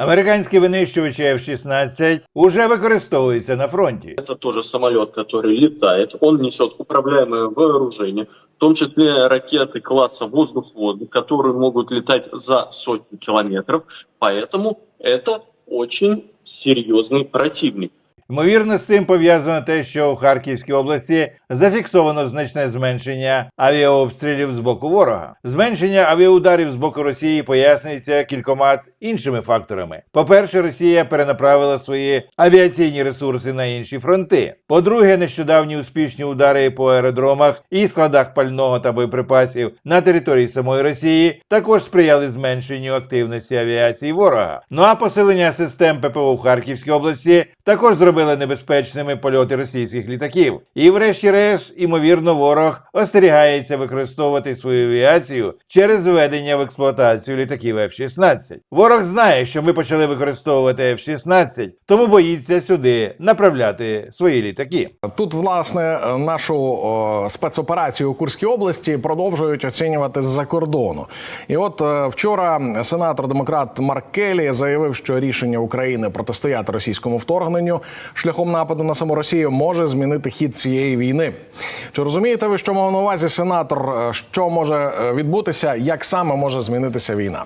Американські винищувачі F-16 уже використовуються на фронті. Это тоже самолет, который летает. Он несет управляемое вооружение, в том числе ракеты класса воздух-воздух, которые могут летать за сотни километров. Поэтому это очень серьезный противник. Ймовірно, з цим пов'язано те, що в Харківській області зафіксовано значне зменшення авіаобстрілів з боку ворога. Зменшення авіаударів з боку Росії пояснюється кількома іншими факторами. По-перше, Росія перенаправила свої авіаційні ресурси на інші фронти. По-друге, нещодавні успішні удари по аеродромах і складах пального та боєприпасів на території самої Росії також сприяли зменшенню активності авіації ворога. Ну а посилення систем ППО в Харківській області також зробили небезпечними польоти російських літаків. І, врешті-решт, імовірно, ворог остерігається використовувати свою авіацію через введення в експлуатацію літаків F-16. Ворог знає, що ми почали використовувати F-16, тому боїться сюди направляти свої літаки. Тут, власне, нашу о, спецоперацію у Курській області продовжують оцінювати з-за кордону. І от е, вчора сенатор демократ Марк Келі заявив, що рішення України протистояти російському вторгненню шляхом нападу на саму Росію може змінити хід цієї війни. Чи розумієте ви, що мав на увазі сенатор? е, Що може е, відбутися? Як саме може змінитися війна?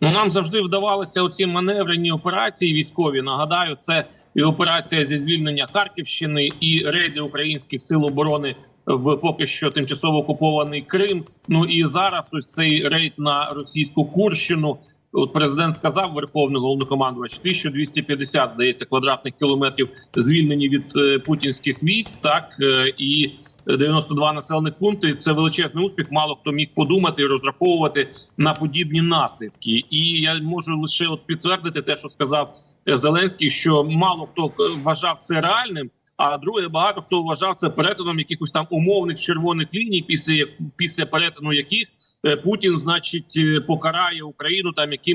Ну, нам завжди вдавалося оці маневрені операції військові. Нагадаю, це і операція зі звільнення Харківщини, і рейди українських сил оборони в поки що тимчасово окупований Крим. Ну і зараз ось цей рейд на російську Курщину. От президент сказав Верховний головнокомандувач 1250, здається, квадратних кілометрів звільнені від е, путінських військ. Так е, і 92 населених пункти. Це величезний успіх. Мало хто міг подумати і розраховувати на подібні наслідки. І я можу лише от підтвердити те, що сказав е, Зеленський, що мало хто е, вважав це реальним. А друге, багато хто вважав це перетином якихось там умовних червоних ліній, після після перетину яких е, Путін, значить, е, покарає Україну там які,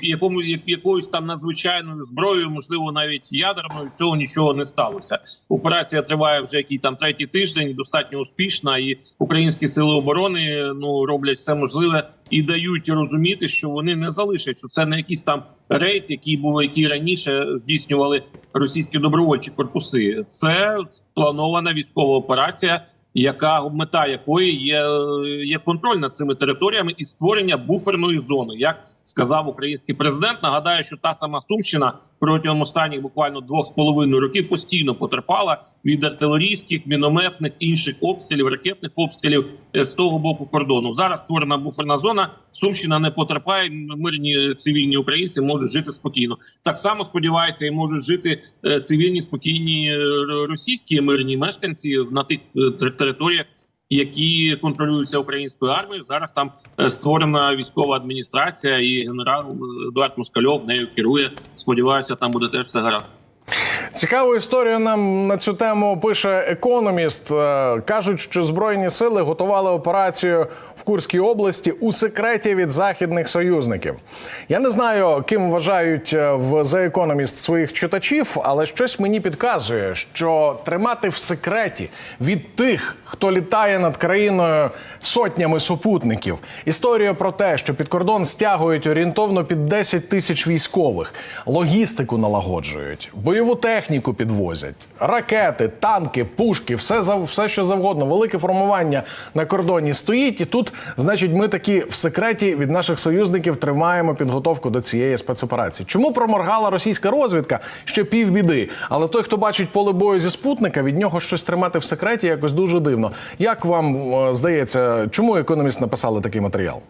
якому як- якоюсь там надзвичайною зброєю, можливо, навіть ядерною. Цього нічого не сталося. Операція триває вже який там третій тиждень, достатньо успішна, і українські сили оборони ну роблять все можливе і дають розуміти, що вони не залишать, що це не якийсь там рейд, який був, який раніше здійснювали російські добровольчі корпуси. Це спланована військова операція. Яка мета якої є, є контроль над цими територіями і створення буферної зони, як сказав український президент. Нагадаю, що та сама Сумщина протягом останніх буквально двох з половиною років постійно потерпала від артилерійських, мінометних інших обстрілів, ракетних обстрілів е, з того боку кордону. Зараз створена буферна зона. Сумщина не потерпає. Мирні цивільні українці можуть жити спокійно. Так само сподіваюся, і можуть жити е, цивільні спокійні е, російські мирні мешканці на тих територіях. Які контролюються українською армією, зараз там е, створена військова адміністрація, і генерал е, Едуард Москальов нею керує. Сподіваюся, там буде теж все гаразд. Цікаву історію нам на цю тему пише економіст. Е, Кажуть, що збройні сили готували операцію в Курській області у секреті від західних союзників. Я не знаю, ким вважають е, в The Economist своїх читачів, але щось мені підказує, що тримати в секреті від тих, хто літає над країною сотнями супутників. Історія про те, що під кордон стягують орієнтовно під 10 тисяч військових, логістику налагоджують, бойову техніку підвозять, ракети, танки, пушки, все за все, що завгодно. Велике формування на кордоні стоїть, і тут, значить, ми такі в секреті від наших союзників тримаємо підготовку до цієї спецоперації. Чому проморгала російська розвідка? Ще півбіди. Але той, хто бачить поле бою зі спутника, від нього щось тримати в секреті, якось дуже дивно. Як вам е, здається, чому економіст написали такий матеріал?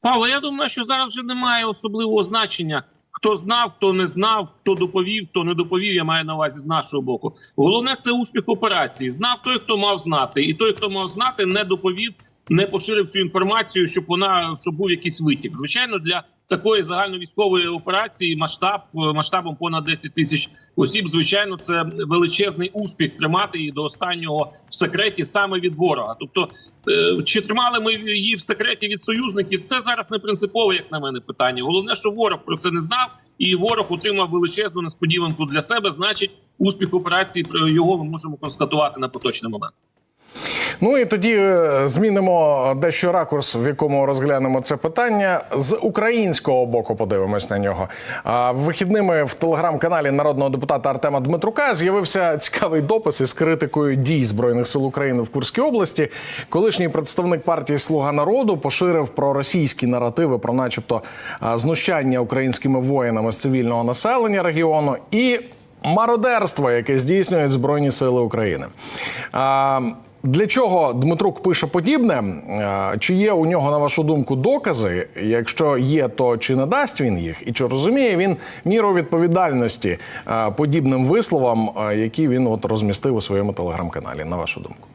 Павло, я думаю, що зараз вже немає особливого значення. Хто знав, хто не знав, хто доповів, хто не доповів. Я маю на увазі з нашого боку. Головне це успіх операції. Знав той, хто мав знати, і той, хто мав знати, не доповів, не поширив цю інформацію, щоб вона щоб був якийсь витік. Звичайно, для такої загальновійськової операції масштаб масштабом понад 10 тисяч осіб. Звичайно, це величезний успіх тримати її до останнього в секреті саме від ворога. Тобто, е, чи тримали ми її в секреті від союзників? Це зараз не принципове, як на мене, питання. Головне, що ворог про це не знав, і ворог отримав величезну несподіванку для себе. Значить, успіх операції про його ми можемо констатувати на поточний момент. Ну і тоді е, змінимо дещо ракурс, в якому розглянемо це питання. З українського боку подивимось на нього. Вихідними в телеграм-каналі народного депутата Артема Дмитрука з'явився цікавий допис із критикою дій збройних сил України в Курській області. Колишній представник партії Слуга народу поширив про російські наративи про, начебто, знущання українськими воїнами з цивільного населення регіону і мародерство, яке здійснюють Збройні Сили України. Для чого Дмитрук пише подібне? Чи є у нього, на вашу думку, докази? Якщо є, то чи надасть він їх? І чи розуміє він міру відповідальності подібним висловам, які він от розмістив у своєму телеграм-каналі? На вашу думку?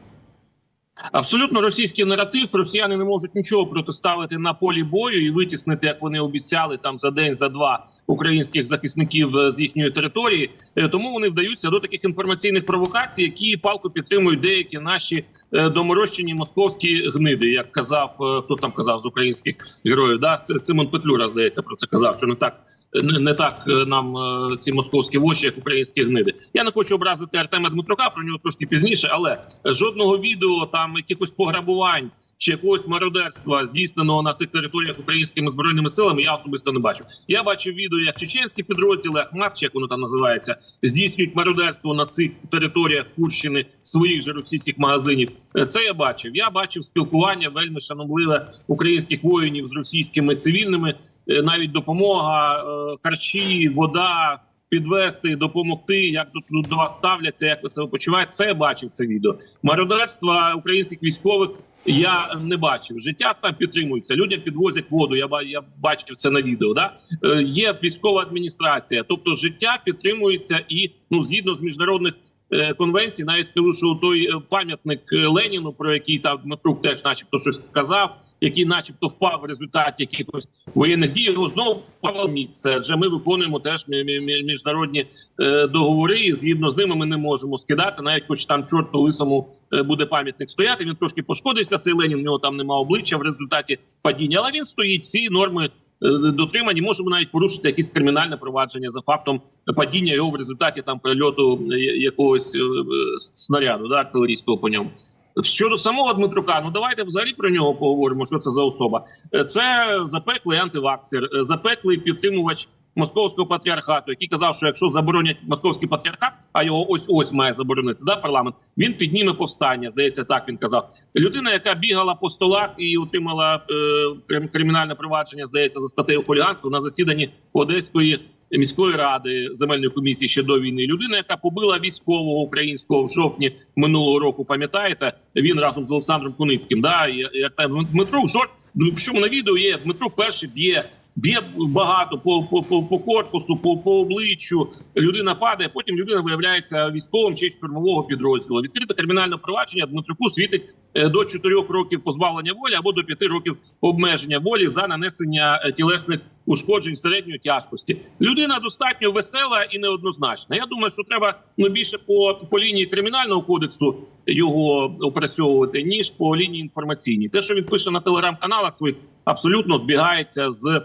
Абсолютно російський наратив. Росіяни не можуть нічого протиставити на полі бою і витіснити, як вони обіцяли там за день, за два українських захисників е, з їхньої території. Е, Тому вони вдаються до таких інформаційних провокацій, які палко підтримують деякі наші е, доморощені московські гниди, як казав хто там казав з українських героїв. Да Симон Петлюра здається про це казав, що не так. Не, не так е, нам е, ці московські воші, як українські гниди. Я не хочу образити Артема Дмитрука, про нього трошки пізніше, але жодного відео там якихось пограбувань чи якогось мародерства здійсненого на цих територіях українськими збройними силами. Я особисто не бачив. Я бачив відео, як чеченські підрозділи Ахмат, чи як воно там називається, здійснюють мародерство на цих територіях Курщини своїх же російських магазинів. Е, Це я бачив. Я бачив спілкування вельми шанобливе українських воїнів з російськими цивільними, Е, навіть допомога, е, харчі, вода. Підвести, допомогти, як тут до вас ставляться, як ви себе почуваєте. Це я бачив це відео. Мародерства українських військових я не бачив. Життя там підтримується. Людям підвозять воду. Я я бачив це на відео. Да Е, є військова адміністрація, тобто життя підтримується і ну згідно з міжнародних. е, Конвенцій, навіть скажу, що той е, пам'ятник е, Леніну, про який там Дмитрук теж, начебто, щось казав, який, начебто, впав в результаті якихось воєнних дій, його знову впало місце. Адже ми виконуємо теж мі- мі- мі- міжнародні е, договори, і згідно з ними ми не можемо скидати, навіть хоч там чорту лисому е, буде пам'ятник стояти. Він трошки пошкодився. Цей Ленін в нього там нема обличчя в результаті падіння, але він стоїть всі норми. е, Дотримані можемо навіть порушити якесь кримінальне провадження за фактом падіння його в результаті там прильоту якогось снаряду, да, артилерійського по ньому. Щодо самого Дмитрука, ну давайте взагалі про нього поговоримо. Що це за особа? Е, Це запеклий антиваксер, е, запеклий підтримувач московського патріархату, який казав, що якщо заборонять московський патріархат, а його ось ось має заборонити да парламент. Він підніме повстання. Здається, так він казав. Людина, яка бігала по столах і отримала е, кримінальне провадження, здається, за статтею хуліганства на засіданні Одеської. Міської ради земельної комісії ще до війни людина, яка побила військового українського в жовтні минулого року. Пам'ятаєте, він разом з Олександром Куницьким. Да і, Артем Дмитрук жорт. Ну, Причому на відео є Дмитрук перший б'є. Б'є багато по, по, по, по корпусу, по, по обличчю. Людина падає. Потім людина виявляється військовим ще й штурмового підрозділу. Відкрите кримінальне провадження Дмитруку світить до 4 років позбавлення волі або до 5 років обмеження волі за нанесення е, тілесних ушкоджень середньої тяжкості. Людина достатньо весела і неоднозначна. Я думаю, що треба ну більше по, по лінії кримінального кодексу його опрацьовувати, ніж по лінії інформаційній. Те, що він пише на телеграм-каналах своїх, абсолютно збігається з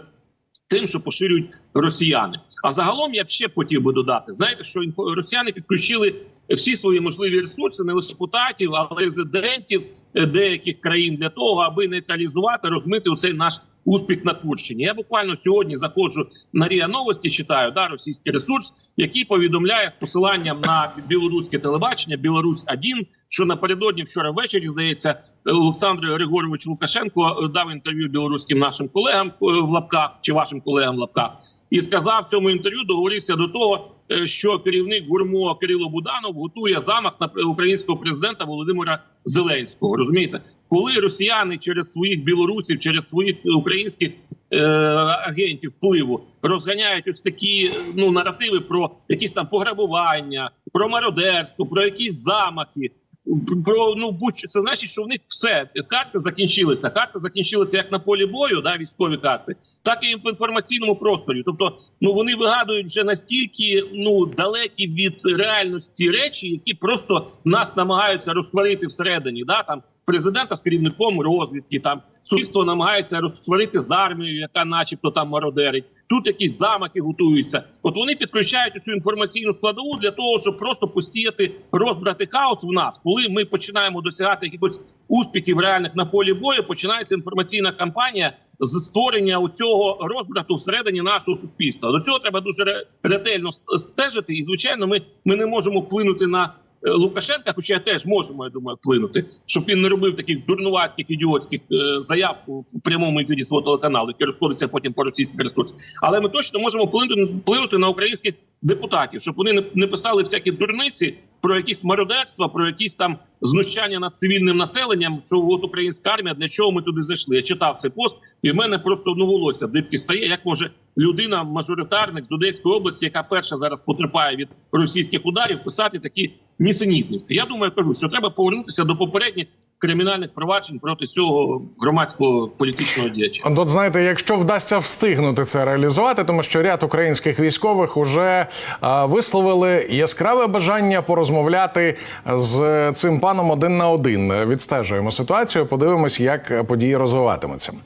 тим, що поширюють росіяни. А загалом я б ще хотів би додати: знаєте, що росіяни підключили всі свої можливі ресурси, не лише депутатів, але й резидентів е, деяких країн для того, аби нейтралізувати, розмити оцей наш успіх на Курщині. Я буквально сьогодні заходжу на Ріа Новості, читаю да російський ресурс, який повідомляє з посиланням на білоруське телебачення Білорусь 1 що напередодні вчора ввечері здається Олександр Григорович Лукашенко е, дав інтерв'ю білоруським нашим колегам е, в лапках чи вашим колегам в лапках. І сказав в цьому інтерв'ю, договорився до того, що керівник гурмо Кирило Буданов готує замах на українського президента Володимира Зеленського. Розумієте, коли росіяни через своїх білорусів, через своїх українських е, агентів впливу розганяють ось такі ну наративи про якісь там пограбування, про мародерство, про якісь замахи. Про ну будь-що це значить, що в них все карти закінчилися. Карти закінчилися як на полі бою, да, військові карти, так і в інформаційному просторі. Тобто, ну вони вигадують вже настільки ну далекі від реальності речі, які просто нас намагаються розтворити всередині. Да, там президента з керівником розвідки, там суспільство намагається розтворити з армією, яка, начебто, там мародерить. Тут якісь замахи готуються. От вони підключають цю інформаційну складову для того, щоб просто посіяти розбрати хаос в нас, коли ми починаємо досягати якихось успіхів реальних на полі бою. Починається інформаційна кампанія з створення цього розбрату всередині нашого суспільства. До цього треба дуже ретельно стежити. І звичайно, ми, ми не можемо вплинути на Лукашенка, хоча теж можемо, я думаю, вплинути, щоб він не робив таких дурнуватських ідіотських е, заяв в прямому ефірі свого телеканалу, які розходяться потім по російських ресурсах. Але ми точно можемо вплинути, вплинути на українських депутатів, щоб вони не писали всякі дурниці про якісь мародерства, про якісь там знущання над цивільним населенням. Що от українська армія для чого ми туди зайшли? Я читав цей пост, і в мене просто ну волосся дибки стає. Як може людина, мажоритарник з Одеської області, яка перша зараз потерпає від російських ударів, писати такі нісенітниці? Я думаю, кажу, що треба повернутися до попередніх кримінальних проваджень проти цього громадського політичного діяча. От знаєте, якщо вдасться встигнути це реалізувати, тому що ряд українських військових уже а, висловили яскраве бажання порозмовляти з цим паном один на один. Відстежуємо ситуацію, подивимось, як події розвиватимуться.